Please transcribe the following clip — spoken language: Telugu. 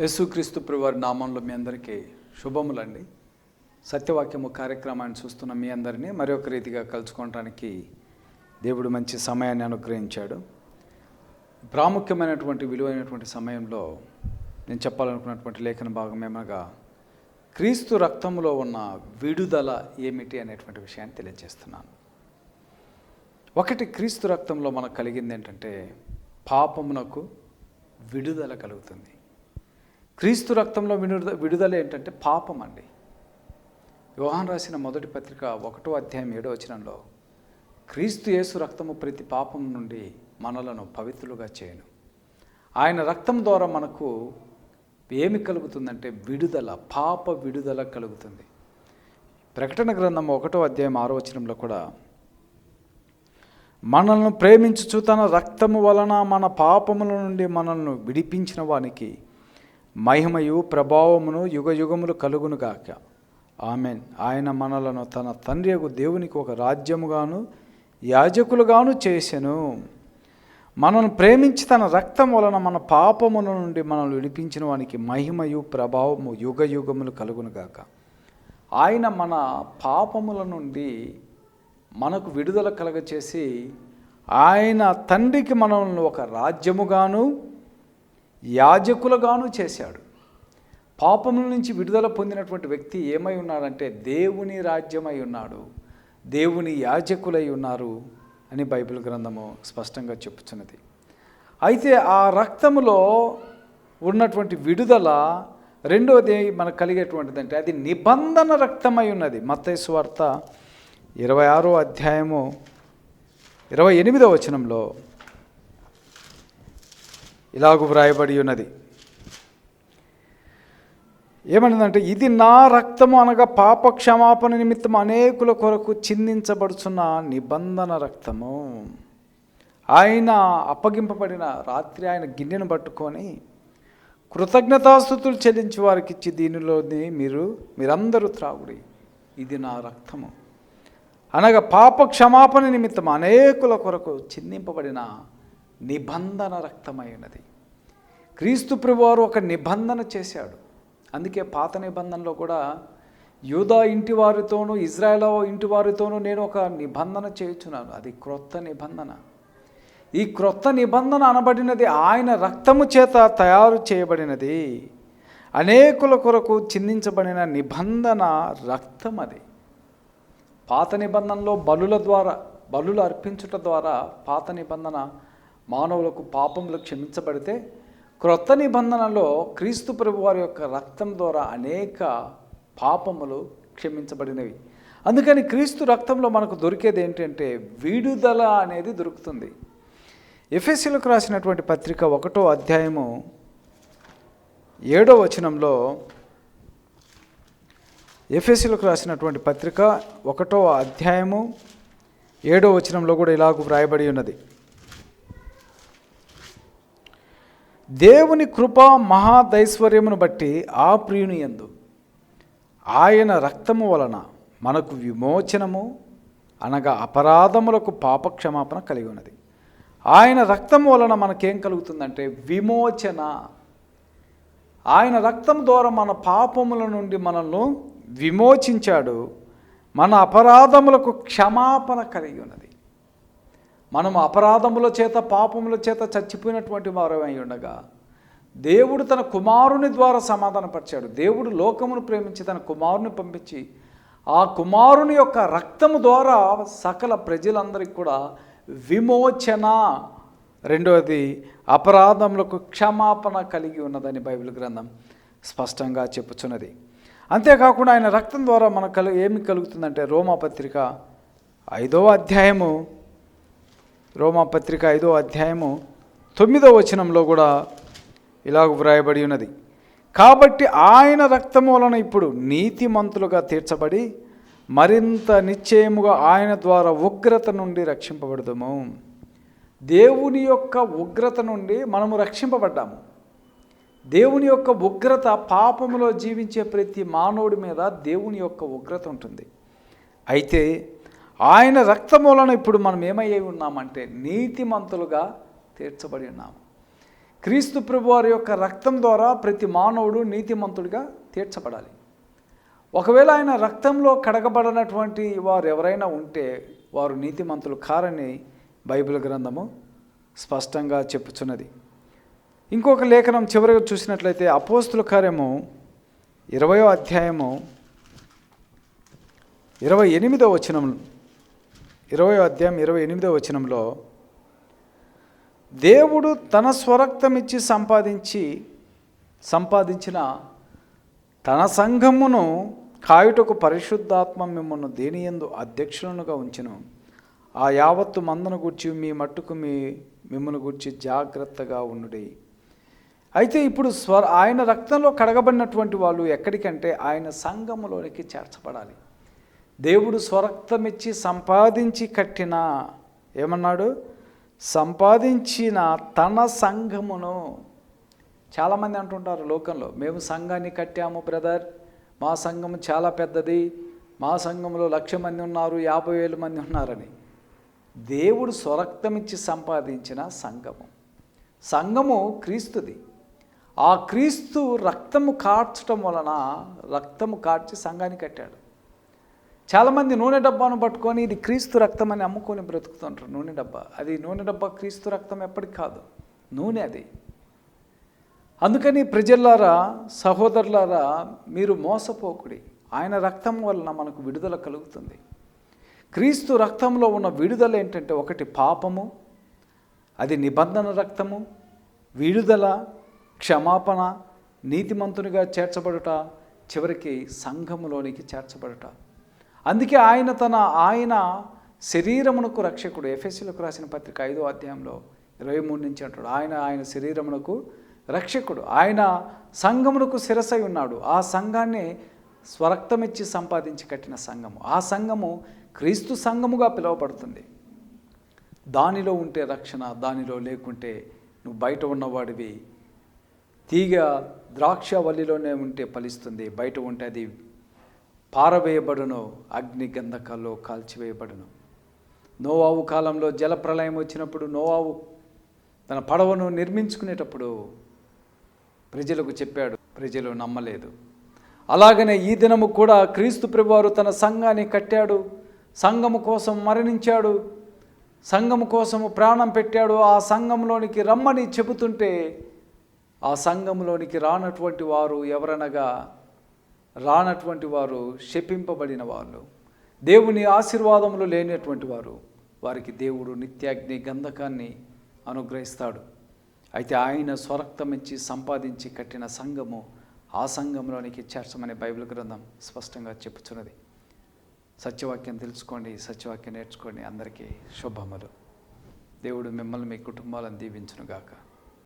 యేసుక్రీస్తు వారి నామంలో మీ అందరికీ శుభములండి. సత్యవాక్యము కార్యక్రమాన్ని చూస్తున్న మీ అందరినీ మరొక రీతిగా కలుసుకోవటానికి దేవుడు మంచి సమయాన్ని అనుగ్రహించాడు. ప్రాముఖ్యమైనటువంటి విలువైనటువంటి సమయంలో నేను చెప్పాలనుకున్నటువంటి లేఖన భాగం ఏమనగా క్రీస్తు రక్తంలో ఉన్న విడుదల ఏమిటి అనేటువంటి విషయాన్ని తెలియజేస్తున్నాను. ఒకటి క్రీస్తు రక్తంలో మనకు కలిగింది ఏంటంటే పాపమునకు విడుదల కలుగుతుంది. క్రీస్తు రక్తంలో విడుదల విడుదల ఏంటంటే పాపం అండి. యోహాన్ రాసిన మొదటి పత్రిక ఒకటో అధ్యాయం ఏడో వచనంలో క్రీస్తు యేసు రక్తము ప్రతి పాపం నుండి మనలను పవిత్రులుగా చేయను. ఆయన రక్తం ద్వారా మనకు ఏమి కలుగుతుందంటే విడుదల పాప విడుదల కలుగుతుంది. ప్రకటన గ్రంథం ఒకటో అధ్యాయం ఆరో వచనంలో కూడా మనల్ని ప్రేమించుచు తన రక్తము వలన మన పాపముల నుండి మనల్ని విడిపించిన వానికి మహిమయు ప్రభావమును యుగ యుగములు కలుగునుగాక ఆమెన్. ఆయన మనలను తన తండ్రి దేవునికి ఒక రాజ్యముగాను యాజకులుగాను చేసెను. మనను ప్రేమించి తన రక్తం వలన మన పాపముల నుండి మనల్ని విడిపించిన వానికి మహిమయు ప్రభావము యుగ యుగములు కలుగునుగాక ఆయన మన పాపముల నుండి మనకు విడుదల కలగచేసి ఆయన తండ్రికి మనల్ని ఒక రాజ్యముగాను యాజకులుగాను చేశాడు. పాపముల నుంచి విడుదల పొందినటువంటి వ్యక్తి ఏమై ఉన్నాడంటే దేవుని రాజ్యమై ఉన్నాడు. దేవుని యాజకులై ఉన్నారు అని బైబిల్ గ్రంథము స్పష్టంగా చెప్పుచున్నది. అయితే ఆ రక్తములో ఉన్నటువంటి విడుదల రెండవది మనకు కలిగేటువంటిది అంటే అది నిబంధన రక్తమై ఉన్నది. మత్తయి వార్త ఇరవై ఆరో అధ్యాయము ఇరవై ఎనిమిదో వచనంలో ఇలాగు వ్రాయబడి ఉన్నది. ఏమన్నదంటే ఇది నా రక్తము అనగా పాప క్షమాపణ నిమిత్తం అనేకుల కొరకు చిందించబడుచున్న నిబంధన రక్తము. ఆయన అప్పగింపబడిన రాత్రి ఆయన గిన్నెను పట్టుకొని కృతజ్ఞతాస్థుతులు చెల్లించి వారికి ఇచ్చి దీనిలోని మీరు మీరందరూ త్రాగుడి. ఇది నా రక్తము. అనగా పాప క్షమాపణ నిమిత్తం అనేకుల కొరకు చిందింపబడిన నిబంధన రక్తమైనది క్రీస్తు ప్రభువారు ఒక నిబంధన చేశాడు. అందుకే పాత నిబంధనలో కూడా యూదా ఇంటి వారితోనూ ఇజ్రాయెల్ ఇంటి వారితోనూ నేను ఒక నిబంధన చేయుచున్నాను. అది క్రొత్త నిబంధన. ఈ క్రొత్త నిబంధన అనబడినది ఆయన రక్తము చేత తయారు చేయబడినది. అనేకుల కొరకు చిందించబడిన నిబంధన రక్తం అది. పాత నిబంధనలో బలుల ద్వారా బలులు అర్పించుట ద్వారా పాత నిబంధన మానవులకు పాపములు క్షమించబడితే క్రొత్త నిబంధనలో క్రీస్తు ప్రభు వారి యొక్క రక్తం ద్వారా అనేక పాపములు క్షమించబడినవి. అందుకని క్రీస్తు రక్తంలో మనకు దొరికేది ఏంటంటే విడుదల అనేది దొరుకుతుంది. ఎఫ్ఎస్సీలకు రాసినటువంటి పత్రిక ఒకటో అధ్యాయము ఏడో వచనంలో ఎఫ్ఎస్సీలకు రాసినటువంటి పత్రిక ఒకటో అధ్యాయము ఏడో వచనంలో కూడా ఇలాగ వ్రాయబడి ఉన్నది. దేవుని కృప మహాదైశ్వర్యమును బట్టి ఆ ప్రియుని యందు ఆయన రక్తము వలన మనకు విమోచనము అనగా అపరాధములకు పాపక్షమాపణ కలిగి ఉన్నది. ఆయన రక్తము వలన మనకేం కలుగుతుందంటే విమోచన. ఆయన రక్తం ద్వారా మన పాపముల నుండి మనల్ని విమోచించాడు. మన అపరాధములకు క్షమాపణ కలిగి ఉన్నది. మనం అపరాధముల చేత పాపముల చేత చచ్చిపోయినటువంటి వారమై ఉండగా దేవుడు తన కుమారుని ద్వారా సమాధానపరిచాడు. దేవుడు లోకమును ప్రేమించి తన కుమారుని పంపించి ఆ కుమారుని యొక్క రక్తము ద్వారా సకల ప్రజలందరికీ కూడా విమోచన. రెండవది అపరాధములకు క్షమాపణ కలిగి ఉన్నదని బైబిల్ గ్రంథం స్పష్టంగా చెప్పుచున్నది. అంతేకాకుండా ఆయన రక్తం ద్వారా మనకు కలు ఏమి కలుగుతుందంటే రోమాపత్రిక ఐదవ అధ్యాయము రోమాపత్రిక ఐదో అధ్యాయము తొమ్మిదో వచనంలో కూడా ఇలాగ వ్రాయబడి ఉన్నది. కాబట్టి ఆయన రక్తము వలన ఇప్పుడు నీతిమంతులుగా తీర్చబడి మరింత నిశ్చయముగా ఆయన ద్వారా ఉగ్రత నుండి రక్షింపబడదాము. దేవుని యొక్క ఉగ్రత నుండి మనము రక్షింపబడ్డాము. దేవుని యొక్క ఉగ్రత పాపములో జీవించే ప్రతి మానవుడి మీద దేవుని యొక్క ఉగ్రత ఉంటుంది. అయితే ఆయన రక్తమూలన ఇప్పుడు మనం ఏమయ్యి ఉన్నామంటే నీతిమంతులుగా తీర్చబడి ఉన్నాము క్రీస్తు ప్రభు వారి యొక్క రక్తం ద్వారా ప్రతి మానవుడు నీతిమంతుడిగా తీర్చబడాలి. ఒకవేళ ఆయన రక్తంలో కడగబడినటువంటి వారు ఎవరైనా ఉంటే వారు నీతిమంతులు కారని బైబిల్ గ్రంథము స్పష్టంగా చెప్పుచున్నది. ఇంకొక లేఖనం చివరిగా చూసినట్లయితే అపోస్తుల కార్యము ఇరవయో అధ్యాయము ఇరవై ఎనిమిదో వచనం ఇరవై అధ్యాయం ఇరవై ఎనిమిదో వచనంలో దేవుడు తన స్వరక్తం ఇచ్చి సంపాదించి సంపాదించిన తన సంఘమును కాయుటకు పరిశుద్ధాత్మ మిమ్మల్ని దేనియందు అధ్యక్షులనుగా ఉంచను? ఆ యావత్తు మందను గూర్చి మీ మట్టుకు మీ మిమ్మల్ని గూర్చి జాగ్రత్తగా ఉండుడి. అయితే ఇప్పుడు స్వర ఆయన రక్తంలో కడగబడినటువంటి వాళ్ళు ఎక్కడికంటే ఆయన సంఘములోనికి చేర్చబడాలి. దేవుడు స్వరక్తమిచ్చి సంపాదించి కట్టిన ఏమన్నాడు? సంపాదించిన తన సంఘమును. చాలామంది అంటుంటారు లోకంలో మేము సంఘాన్ని కట్టాము బ్రదర్. మా సంఘం చాలా పెద్దది. మా సంఘంలో లక్ష మంది ఉన్నారు యాభై వేల మంది ఉన్నారని. దేవుడు స్వరక్తమిచ్చి సంపాదించిన సంఘము. సంఘము క్రీస్తుది. ఆ క్రీస్తు రక్తము కార్చటం వలన రక్తము కార్చి సంఘాన్ని కట్టాడు. చాలామంది నూనె డబ్బాను పట్టుకొని ఇది క్రీస్తు రక్తం అని అమ్ముకొని బ్రతుకుతుంటారు. నూనె డబ్బా. అది నూనె డబ్బా క్రీస్తు రక్తం ఎప్పటికి కాదు. నూనె అది. అందుకని ప్రజల్లారా సహోదరులారా మీరు మోసపోకుడి. ఆయన రక్తం వలన మనకు విడుదల కలుగుతుంది. క్రీస్తు రక్తంలో ఉన్న విడుదల ఏంటంటే ఒకటి పాపము అది నిబంధన రక్తము విడుదల క్షమాపణ నీతిమంతునిగా చేర్చబడుట చివరికి సంఘములోనికి చేర్చబడుట. అందుకే ఆయన తన ఆయన శరీరమునకు రక్షకుడు. ఎఫ్ఎస్సీలకు రాసిన పత్రిక ఐదో అధ్యాయంలో ఇరవై మూడు నుంచి అంటాడు. ఆయన ఆయన శరీరమునకు రక్షకుడు. ఆయన సంఘమునకు శిరసై ఉన్నాడు. ఆ సంఘాన్ని స్వరక్తమిచ్చి సంపాదించి కట్టిన సంఘము. ఆ సంఘము క్రీస్తు సంఘముగా పిలువబడుతుంది. దానిలో ఉంటే రక్షణ దానిలో లేకుంటే నువ్వు బయట ఉన్నవాడివి. తీగ ద్రాక్ష వల్లిలోనే ఉంటే ఫలిస్తుంది. బయట ఉంటే అది పారవేయబడును అగ్ని గంధకాల్లో కాల్చివేయబడును. నోవావు కాలంలో జలప్రలయం వచ్చినప్పుడు నోవావు తన పడవను నిర్మించుకునేటప్పుడు ప్రజలకు చెప్పాడు ప్రజలు నమ్మలేదు. అలాగనే ఈ దినము కూడా క్రీస్తు ప్రభువారు తన సంఘాన్ని కట్టాడు సంఘము కోసం మరణించాడు సంఘము కోసము ప్రాణం పెట్టాడు ఆ సంఘంలోనికి రమ్మని చెబుతుంటే ఆ సంఘంలోనికి రానటువంటి వారు ఎవరనగా రానటువంటి వారు శపింపబడిన వాళ్ళు. దేవుని ఆశీర్వాదములు లేనటువంటి వారు వారికి దేవుడు నిత్యాగ్ని గంధకాన్ని అనుగ్రహిస్తాడు. అయితే ఆయన స్వరక్తమిచ్చి సంపాదించి కట్టిన సంఘము ఆ సంఘంలోనికి చేర్చమని బైబిల్ గ్రంథం స్పష్టంగా చెప్పుచున్నది. సత్యవాక్యం తెలుసుకోండి సత్యవాక్యం నేర్చుకోండి. అందరికీ శుభములు. దేవుడు మిమ్మల్ని మీ కుటుంబాలను దీవించునుగాక.